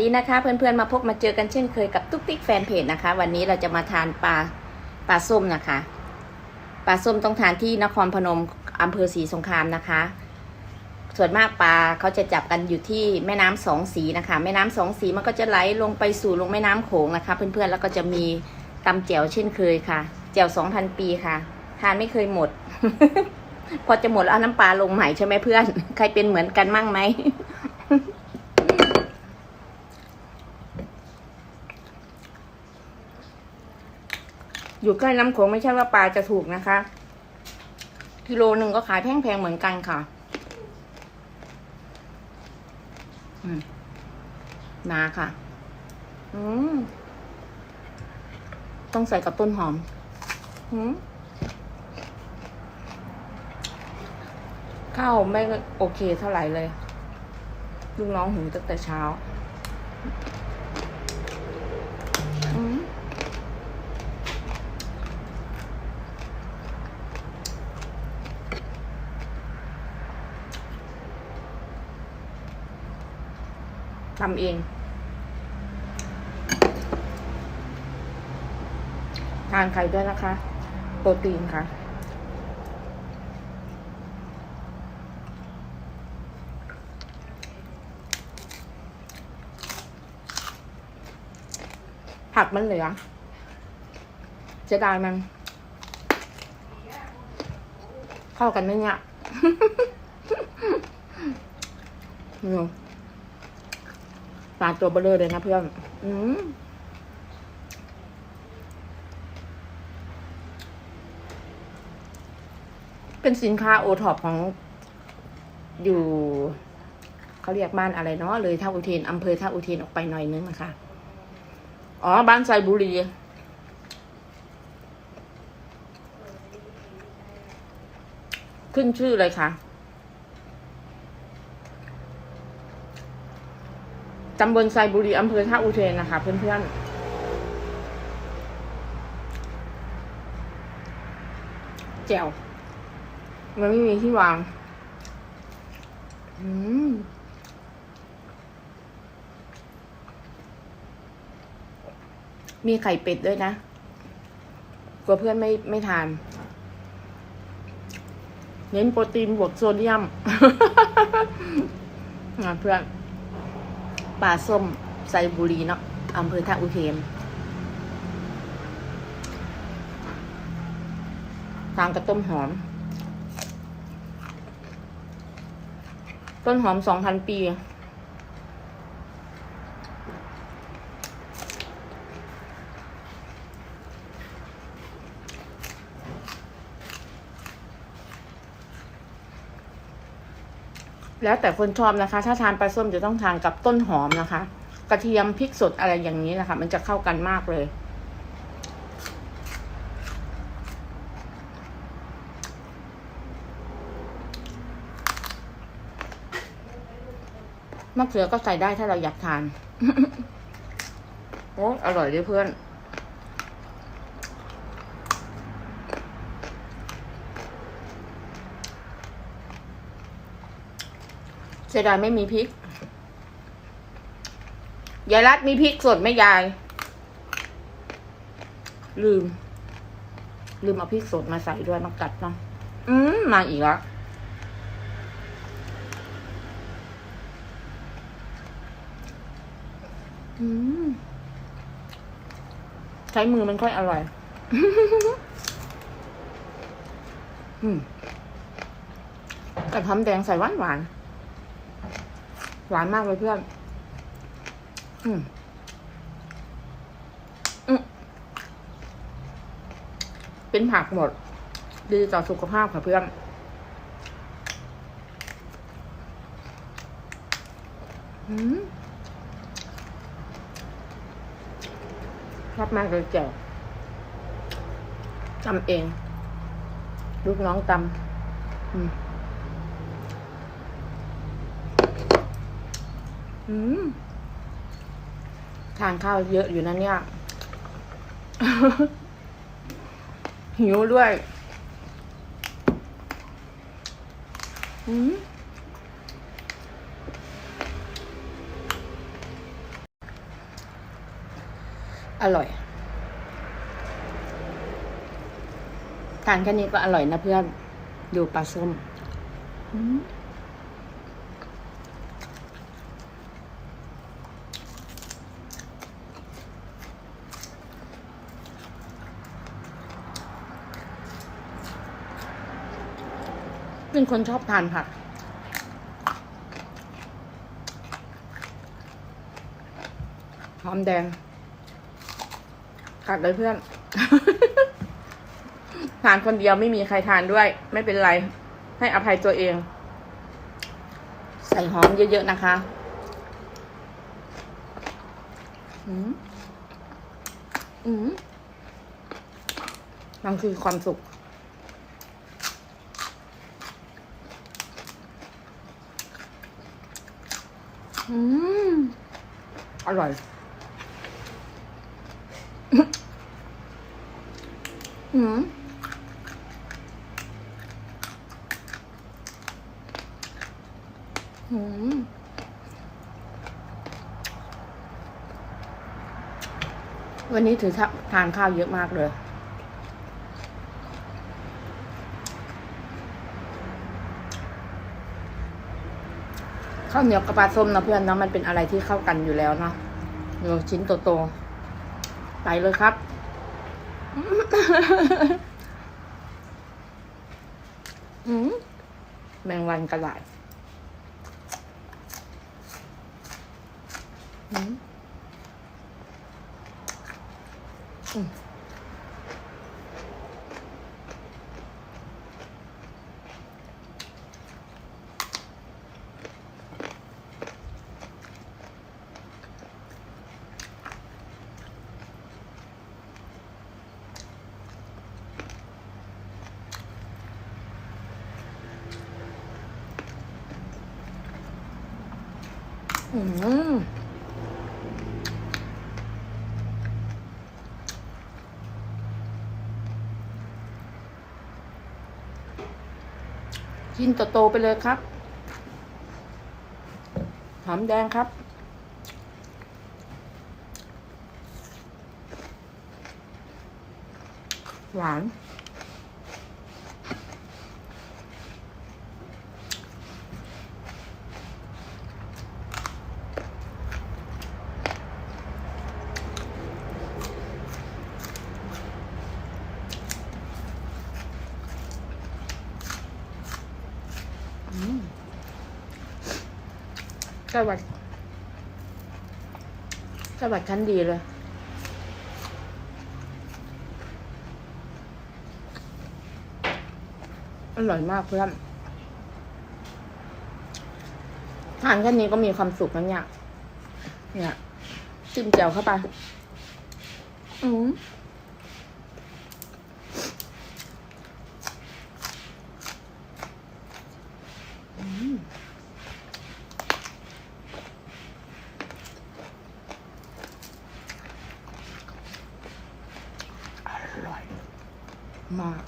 นี้นะคะเพื่อนๆมาพบมาเจอกันเช่นเคยกับตุ๊กติ๊กแฟนเพจนะคะ วันนี้เราจะมาทานปลาปลาส้มนะคะปลาส้มต้องทานที่นครพนมอำเภอศรีสงครามนะคะ ส่วนมากปลาเขาจะจับกันอยู่ที่แม่น้ำสองสีนะคะ แม่น้ำสองสีมันก็จะไหลลงไปสู่ลงแม่น้ำโขงนะคะ เพื่อนๆแล้วก็จะมีตำแจ่วเช่นเคยค่ะแจ่วสองพันปีค่ะ ทานไม่เคยหมด พอจะหมดแล้วน้ำปลาลงใหม่ใช่ไหมเพื่อน ใครเป็นเหมือนกันมั่งไหม อยู่ใกล้น้ำโขงไม่ใช่ว่าปลาจะถูกนะคะ กิโลหนึ่งก็ขายแพงๆเหมือนกันค่ะมนาค่ะ อืมต้องใส่กับต้นหอมอืมข้าวไม่โอเคเท่าไหร่เลย ลูกน้องหุงตั้งแต่เช้า ทำเอง ทานไข่ด้วยนะคะ โปรตีนค่ะ ผักมันเหลือจะได้มัน เข้ากันไหมเนี่ย ปลาตัวเบลอเลยนะเพื่อน อืมเป็นสินค้าโอท็อปของ อยู่เขาเรียกบ้านอะไรเนาะเลยท่าอุเทนอำเภอท่าอุเทนออกไปหน่อยนึงนะคะ อ๋อ บ้านไซบุรีขึ้นชื่อเลยค่ะ ตำบลไซบุรีอำเภอท่าอุเทนนะคะ เพื่อนๆแจ่วมันไม่มีที่วาง อืมมีไข่เป็ดด้วยนะ กลัวเพื่อนไม่ไม่ทาน เน้นโปรตีนบวกโซเดียมนะเพื่อน ปลาส้มไซบุรีเนาะอำเภอท่าอุเทนทางกระต้มหอม ต้นหอมสองพันปี แล้วแต่คนชอบนะคะ ถ้าทานปลาส้มจะต้องทานกับต้นหอมนะคะ กระเทียมพริกสดอะไรอย่างนี้นะคะ มันจะเข้ากันมากเลยมะเขือก็ใส่ได้ถ้าเราอยากทาน โอ้อร่อยด้วยเพื่อน สียดายไม่มีพริก ยายรัดมีพริกสดไหมยาย ลืม ลืมเอาพริกสดมาใส่ด้วยมากัดเนาะอืมมาอีกแล้วใช้มือมันค่อยอร่อย อืมกระทำแดงใส่หวานหวาน หวานมากเลยเพื่อน อืมอืมเป็นผักหมด ดีต่อสุขภาพค่ะเพื่อน อืมชอบมากเลยแจ่วตำเอง ลูกน้องตำอืม อืม ทานข้าวเยอะอยู่นะเนี่ย หิวด้วยอืมอร่อย ทานแค่นี้ก็อร่อยนะเพื่อน ดูปลาส้ม อืม เป็นคนชอบทานผัก หอมแดงกัดเลยเพื่อน ทานคนเดียวไม่มีใครทานด้วย ไม่เป็นไร ให้อภัยตัวเอง ใส่หอมเยอะ ๆ นะคะอืมอืมมันคือความสุข อืมอร่อย อืมอืมวันนี้ถือทานข้าวเยอะมากเลย ข้าวเหนียวกับปลาส้มนะเพื่อนนะมันเป็นอะไรที่เข้ากันอยู่แล้วเนาะเดี๋ยวชิ้นโตๆไปเลยครับ อืมแมงวันกระไหลอืม อืมชิ้นโตๆไปเลยครับ หอมแดงครับ หวาน อืม สวัสดสวัสดชั้นดีเลยอร่อยมากเพื่อนทานแค่นี้ก็มีความสุขแล้วเนี่ย เนี่ย จิ้มแจ่วเข้าไป อืม มาก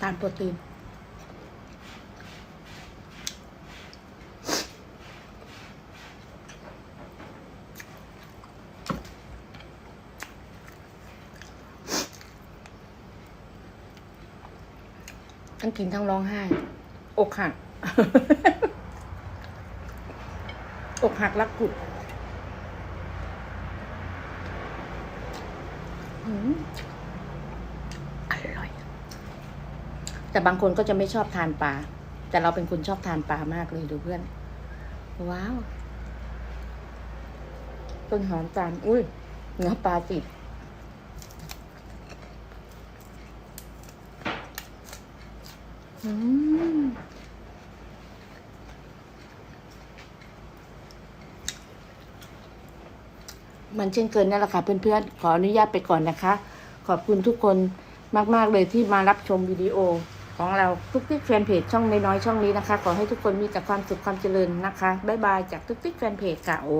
ทารโปรตีน ทั้งกินทั้งร้องไห้ อกหัก อกหักรักกุดอืมอร่อย แต่บางคนก็จะไม่ชอบทานปลา แต่เราเป็นคนชอบทานปลามากเลยดูเพื่อน ว้าว ต้นหอมตาม อุ้ยเนื้อปลาติด มันเช่นเกินนั่นแหละค่ะเพื่อนๆ ขออนุญาตไปก่อนนะคะ ขอบคุณทุกคนมาก ๆ เลยที่มารับชมวิดีโอของเราทุกติ๊กแฟนเพจช่องน้อยๆช่องนี้นะคะ ขอให้ทุกคนมีแต่ความสุขความเจริญนะคะ บ๊ายบายจากทุกติ๊กแฟนเพจค่ะโอ